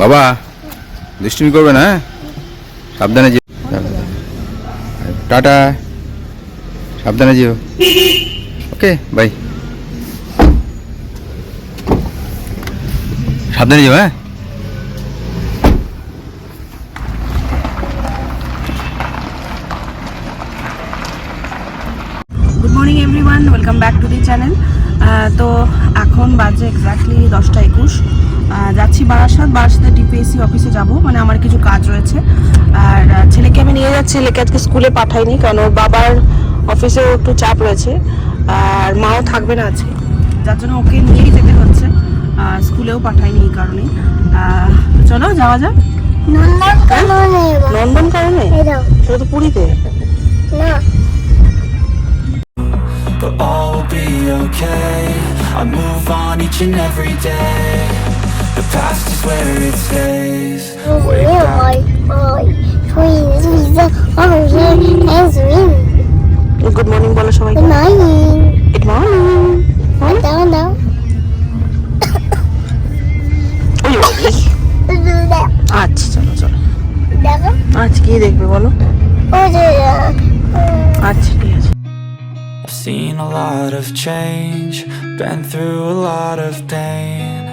বাবা, দুষ্টুমি করবে না হ্যাঁ? সাবধানে যেও। টাটা, সাবধানে যেও। Okay, bye. সাবধানে যেও হ্যাঁ? Good morning welcome back to the channel তো এখন বাজে এক্স্যাক্টলি দশটা একুশ। যাচ্ছি বারাসাত। বারাসাতে ডিপিএসসি অফিসে যাব। মানে আমার কিছু কাজ রয়েছে। আর ছেলেকে আমি নিয়ে যাচ্ছি। ছেলেকে আজকে স্কুলে পাঠাইনি কারণ ওর বাবার অফিসেও একটু চাপ রয়েছে। আর মাও থাকবে না আজকে। যার জন্য ওকে নিয়েই যেতে হচ্ছে। স্কুলেও পাঠাইনি এই কারণে চলো যাওয়া যাক। নন্দন নন্দন কারণে এই সেটা তো পুরীতে। না। But all will be okay. I move on each and every day. The past is where it stays. Way ওই back. ওই ওই সুইন সুইন ওই এন্ড সুইন গুড মর্নিং বলো সবাইকে গুড মর্নিং গুড মর্নিং দাও দাও আচ্ছা চলো চলো দেখো আচ্ছা কি দেখবে বলো ওই যে আচ্ছা ঠিক আছে I've seen a lot of change, been through a lot of pain.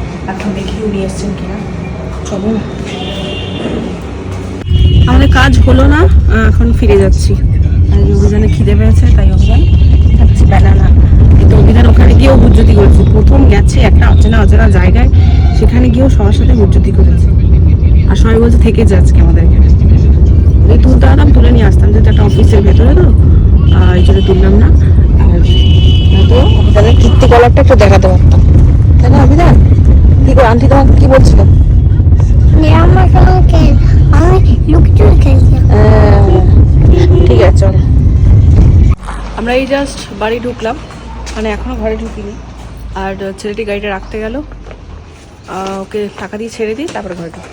এখন দেখি উনি এসছেন কিনা। চলো না। আমাদের কাজ হলো না এখন ফিরে যাচ্ছি। আর অভিযানে খিদে পেয়েছে তাই অভিযান যাচ্ছি। ব্যানানা কিন্তু অভিযান ওখানে গিয়েও বুজ্জুতি করেছে। প্রথম গেছে একটা অচেনা অচেনা জায়গায় সেখানে গিয়েও সবার সাথে বুজ্জুতি করেছে। আর সবাই বলছে থেকে আজকে আমাদের এখানে। এই তুলতে আরাম তুলে নিয়ে আসতাম যেহেতু একটা অফিসের ভেতরে তো এই জন্য তুললাম না। আর নয়তো অভিধানের কীর্তি কলারটা একটু দেখাতে পারতাম তাই না অভিধান কি করে আন্টি তোমাকে কি বলছিল? খেলছি ঠিক আছে চলো। আমরা এই জাস্ট বাড়ি ঢুকলাম। মানে এখনও ঘরে ঢুকিনি। আর ছেলেটি গাড়িটা রাখতে গেল। ওকে টাকা দিয়ে ছেড়ে দিই তারপরে ঘরে ঢুকি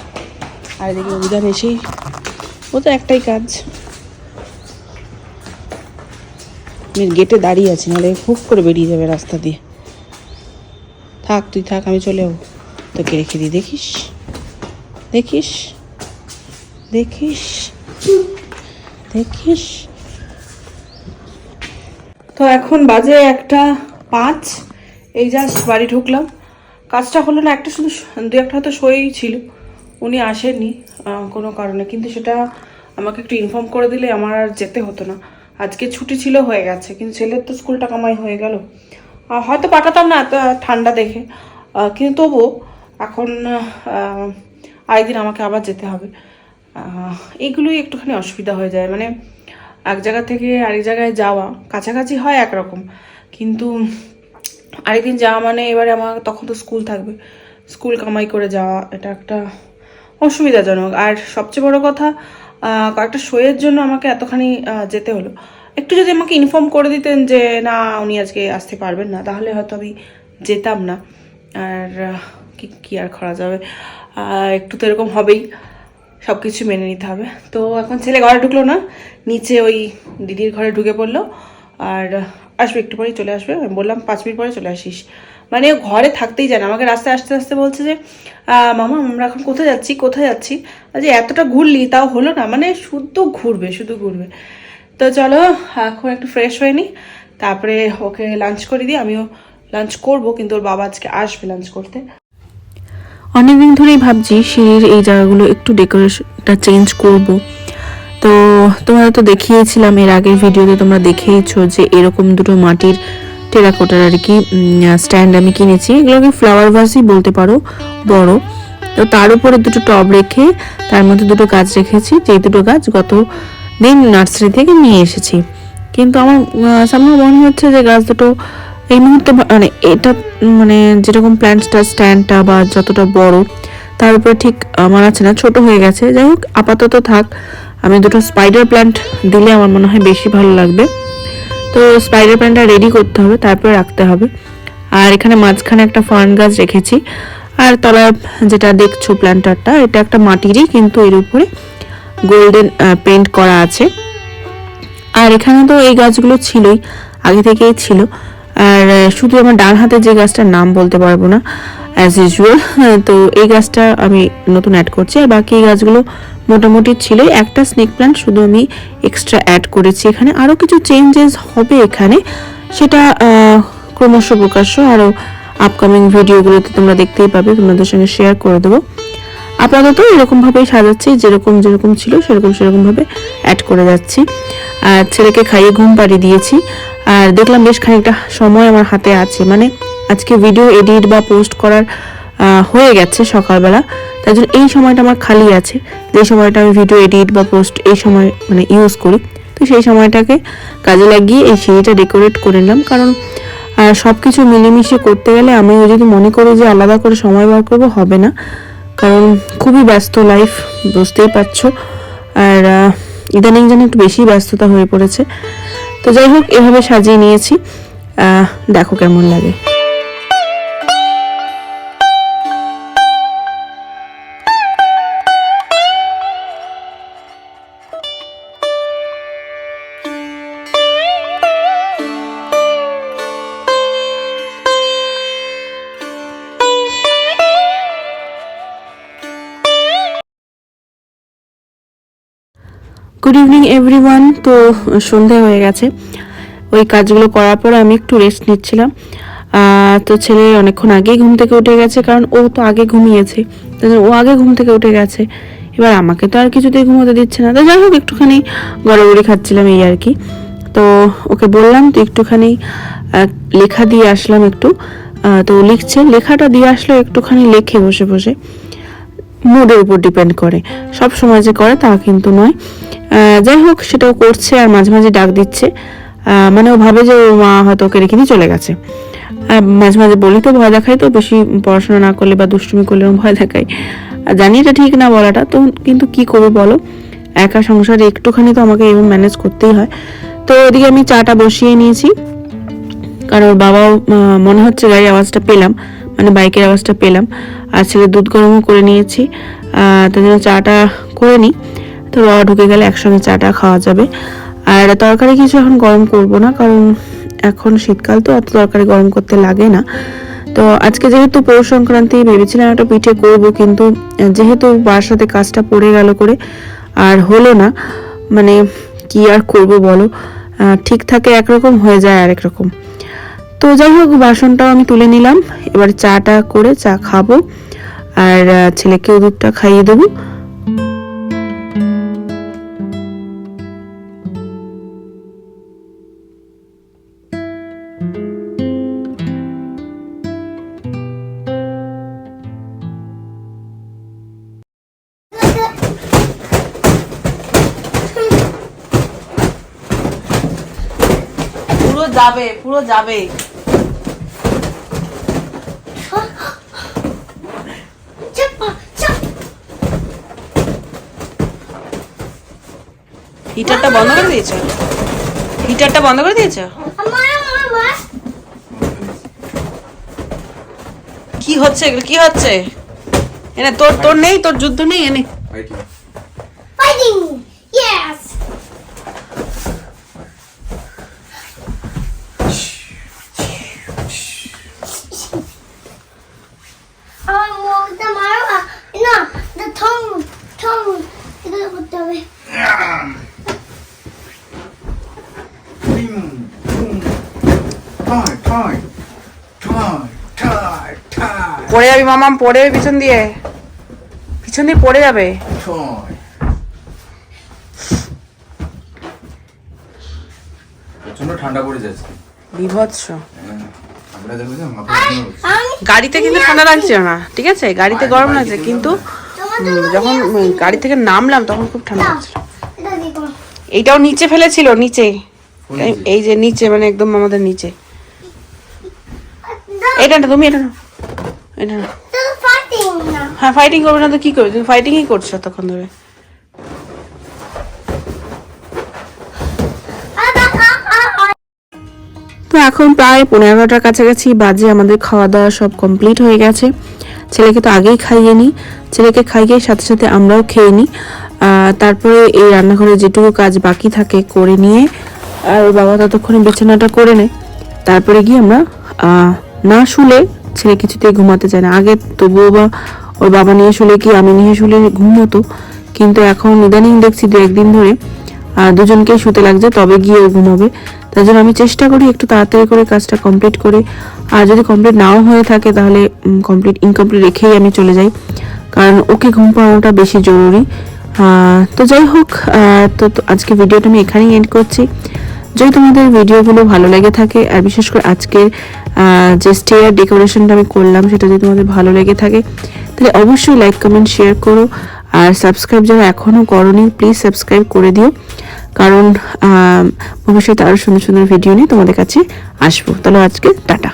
আর এদিকে অভিধান এসেই ও তো একটাই কাজ। গেটে দাঁড়িয়ে আছি নাহলে হুক করে বেরিয়ে যাবে রাস্তা দিয়ে। থাক তুই থাক আমি চলে যাব। তোকে রেখে দিই, দেখিস? দেখিস? দেখিস? দেখিস? তো এখন বাজে একটা পাঁচ, এই জাস্ট বাড়ি ঢুকলাম। কাজটা হলো না, একটা শুধু দু একটা হয়তো সই ছিল, উনি আসেননি কোনো কারণে। কিন্তু সেটা আমাকে একটু ইনফর্ম করে দিলে আমার আর যেতে হতো না। আজকে ছুটি ছিল, হয়ে গেছে, কিন্তু ছেলের তো স্কুলটা কামাই হয়ে গেল। হয়তো পাঠাতাম না এত ঠান্ডা দেখে। কিন্তু তবুও এখন আরেকদিন আমাকে আবার যেতে হবে। আহ, এইগুলোই একটুখানি অসুবিধা হয়ে যায়। মানে এক জায়গা থেকে আরেক জায়গায় যাওয়া কাছাকাছি হয় একরকম। কিন্তু আরেকদিন যাওয়া মানে এবারে আমার তখন তো স্কুল থাকবে। স্কুল কামাই করে যাওয়া এটা একটা অসুবিধাজনক। আর সবচেয়ে বড় কথা কয়েকটা শোয়ের জন্য আমাকে এতখানি যেতে হলো। একটু যদি আমাকে ইনফর্ম করে দিতেন যে না উনি আজকে আসতে পারবেন না তাহলে হয়তো আমি যেতাম না। আর কি কি আর করা যাবে? একটু তো এরকম হবেই সব কিছু মেনে নিতে হবে। তো এখন ছেলে ঘরে ঢুকলো না, নিচে ওই দিদির ঘরে ঢুকে পড়ল। আর আসবে একটু পরেই চলে আসবে। আমি বললাম, পাঁচ মিনিট পরে চলে আসিস। মানে ঘরে থাকতেই জানে, আমাকে রাস্তায় আসতে আসতে বলছে যে মামা, আমরা এখন কোথায় যাচ্ছি? কোথায় যাচ্ছি? যে এতটা ঘুরলি, তাও হলো না। মানে শুধু ঘুরবে শুধু ঘুরবে। তো চলো, এখন একটু ফ্রেশ হয়ে নিই তারপরে ওকে লাঞ্চ করে দিই। আমিও লাঞ্চ করব, কিন্তু ওর বাবা আজকে আসবে লাঞ্চ করতে। অনেকদিন ধরেই ভাবছি সিঁড়ির এই জায়গাগুলো একটু ডেকোরেশন একটা চেঞ্জ করব। তো তোমরা তো দেখিয়েছিলাম এর আগের ভিডিওতে তোমরা দেখেইছো যে এরকম দুটো মাটির টেরাকোটার আর কি স্ট্যান্ড আমি কিনেছি। এগুলোকে ফ্লাওয়ার ভাসই বলতে পারো, বড়। তো তার উপরে দুটো টব রেখে তার মধ্যে দুটো গাছ রেখেছি যে দুটো গাছ গত দিন নার্সারি থেকে নিয়ে এসেছি। কিন্তু আমার সামনে মনে হচ্ছে যে গাছ দুটো এই মুহূর্তে মানে এটা মানে যেরকম প্ল্যান্টসটা স্ট্যান্ডটা বা যতটা বড়, তার উপরে ঠিক আমার আছে না, ছোট হয়ে গেছে। যাই হোক, আপাতত থাক। আমি দুটো স্পাইডার প্ল্যান্ট দিলে আমার মনে হয় বেশি ভালো লাগবে। তো স্পাইডার প্ল্যান্টটা রেডি করতে হবে, তারপরে রাখতে হবে। আর এখানে মাঝখানে একটা ফার্ন গাছ রেখেছি। আর তলা যেটা দেখছ প্ল্যান্টারটা, এটা একটা মাটিরই কিন্তু এর উপরে গোল্ডেন পেন্ট করা আছে। আর এখানে তো এই গাছগুলো ছিলই, আগে থেকেই ছিল। আর শুধু আমার ডান হাতে যে গাছটার নাম বলতে পারব না অ্যাজ ইউজুয়াল তো এই গাছটা আমি নতুন অ্যাড করছি আর বাকি গাছগুলো মোটামুটি ছিলই একটা স্নেক প্ল্যান্ট শুধু আমি এক্সট্রা অ্যাড করেছি এখানে। আরও কিছু চেঞ্জেস হবে এখানে। সেটা ক্রমশ প্রকাশ্য। আরও আপকামিং ভিডিওগুলোতে তোমরা দেখতেই পাবে। তোমাদের সঙ্গে শেয়ার করে দেবো। আপাতত এরকম ভাবেই সাজাচ্ছি। যেরকম যেরকম ছিল, সেরকম সেরকম ভাবে অ্যাড করে যাচ্ছি। আর ছেলেকে খাইয়ে ঘুম পাড়িয়ে দিয়েছি। আর দেখলাম বেশ খানিকটা সময় আমার হাতে আছে। মানে আজকে ভিডিও এডিট বা পোস্ট করার হয়ে গেছে সকালবেলা। তাই জন্য এই সময়টা আমার খালি আছে। যে সময়টা আমি ভিডিও এডিট বা পোস্ট এই সময় মানে ইউজ করি। তো সেই সময়টাকে কাজে লাগিয়ে এই সিঁড়িটা ডেকোরেট করে নিলাম। কারণ সব কিছু মিলেমিশে করতে গেলে আমিও যদি মনে করি যে আলাদা করে সময় বার করব, হবে না। কারণ খুবই ব্যস্ত লাইফ বুঝতেই পারছ। আর ইদানিং যেন একটু বেশি ব্যস্ততা হয়ে পড়েছে। তো যাই হোক, এভাবে সাজিয়ে নিয়েছি। দেখো কেমন লাগে। গুড ইভিনিং এভরিওয়ান তো, সন্ধে হয়ে গেছে। ওই কাজগুলো করার পরে আমি একটু রেস্ট নিচ্ছিলাম। তো ছেলে অনেকক্ষণ আগেই ঘুম থেকে উঠে গেছে, কারণ ও তো আগে ঘুমিয়েছে। ও আগে ঘুম থেকে উঠে গেছে। এবার আমাকে তো আর কিছুতেই ঘুমোতে দিচ্ছে না। তো যাই হোক, একটুখানি গড়াগড়ি খাচ্ছিলাম এই আর কি। তো, ওকে বললাম তো একটুখানি লেখা দিয়ে আসলাম একটু। তো ও লিখছে। লেখাটা দিয়ে আসলো, একটুখানি লেখে বসে বসে। মুডের উপর ডিপেন্ড করে। সব সময় যে করে তা কিন্তু নয়। যাই হোক সেটাও করছে আর মাঝে মাঝে ডাক দিচ্ছে। মানে ও ভাবে যে ওর মা হয়তো ওকে রেখে দিয়ে চলে গেছে। আহ, মাঝে মাঝে বলি তো ভয় দেখাই তো বেশি পড়াশোনা না করলে বা দুষ্টুমি করলে ভয় দেখাই আর জানি এটা ঠিক না বলাটা তো কিন্তু কি করব বলো? একা সংসারে একটুখানি তো আমাকে এরকম ম্যানেজ করতেই হয়। তো ওদিকে আমি চাটা বসিয়ে নিয়েছি। কারণ বাবাও মনে হচ্ছে গাড়ির আওয়াজটা পেলাম মানে বাইকের আওয়াজটা পেলাম। আর ছেলে দুধ গরমও করে নিয়েছি। তার জন্য চাটা করে নিই। তো বাবা ঢুকে গেলে একসঙ্গে চাটা খাওয়া যাবে। আর তরকারি কিছু এখন গরম করব না, কারণ এখন শীতকাল তো, অত তরকারি গরম করতে লাগে না। তো আজকে যেহেতু পৌষ সংক্রান্তি, ভেবেছিলাম একটা পিঠে করব, কিন্তু যেহেতু বাসাতে কাজটা পড়ে গেল করে, আর হলো না মানে কি আর করব বলো? ঠিক থাকে একরকম, হয়ে যায় আরেক রকম। তো যাই হোক, বাসনটাও আমি তুলে নিলাম। এবার চাটা করে চা খাব, আর ছেলেকেও দুধটা খাইয়ে দেবো। যাবে পুরো যাবে। হিটারটা বন্ধ করে দিয়েছ? হিটারটা বন্ধ করে দিয়েছ? কি হচ্ছে এগুলো? কি হচ্ছে? এনে তোর তোর নেই তোর যুদ্ধ নেই এনে। পড়ে যাবি মামাম পড়ে যাবে পিছন দিয়ে। পিছন দিয়ে পড়ে যাবে। প্রচণ্ড ঠান্ডা পড়ে যাচ্ছে বিভৎস। গাড়িতে কিন্তু ঠান্ডা লাগছিল না ঠিক আছে? গাড়িতে গরম লাগছে কিন্তু যখন গাড়ি থেকে নামলাম তখন খুব ঠান্ডা লাগছিল। এইটাও নিচে ফেলেছিল নিচে? এই যে নিচে মানে একদম আমাদের নিচে। এটা না তুমি এটা না এটা না। হ্যাঁ ফাইটিং করবে না তো কি করবে? তুমি ফাইটিংই করছ তখন ধরে। তো এখন প্রায় পনেরো এগারোটার কাছাকাছি বাজে আমাদের খাওয়া দাওয়া সব কমপ্লিট হয়ে গেছে। ছেলেকে তো আগেই খাইয়ে নিই ছেলেকে খাইয়ে সাথে সাথে আমরাও খেয়ে নিই তারপরে এই রান্নাঘরে যেটুকু কাজ বাকি থাকে করে নিয়ে আর বাবা ততক্ষণে বিছানাটা করে নেয়। তারপরে গিয়ে আমরা না শুলে ছেলে কিছুতেই ঘুমাতে চায় না। আগে তবুও বা ওর বাবা নিয়ে শুলে কি আমি নিয়ে শুলে ঘুমোতো? কিন্তু এখন ইদানিং দেখছি দু একদিন ধরে আর দুজনকেই শুতে লাগছে, তবে গিয়ে ও ঘুমাবে। তার জন্য আমি চেষ্টা করি একটু তাড়াতাড়ি করে কাজটা কমপ্লিট করে। আর যদি কমপ্লিট নাও হয়ে থাকে তাহলে কমপ্লিট ইনকমপ্লিট রেখেই আমি চলে যাই। কারণ ওকে ঘুম পাড়ানোটা বেশি জরুরি। তো যাই হোক তো আজকে ভিডিওটা আমি এখানেই এন্ড করছি। যদি তোমাদের ভিডিওগুলো ভালো লেগে থাকে, আর বিশেষ করে আজকের যে স্টেয়ার ডেকোরেশনটা আমি করলাম, সেটা যদি তোমাদের ভালো লেগে থাকে, তাহলে অবশ্যই লাইক কমেন্ট শেয়ার করো। আর সাবস্ক্রাইব যারা এখনও করনি প্লিজ সাবস্ক্রাইব করে দিও। কারণ ভবিষ্যতে আরও সুন্দর সুন্দর ভিডিও নিয়ে তোমাদের কাছে আসব। তাহলে আজকে টাটা।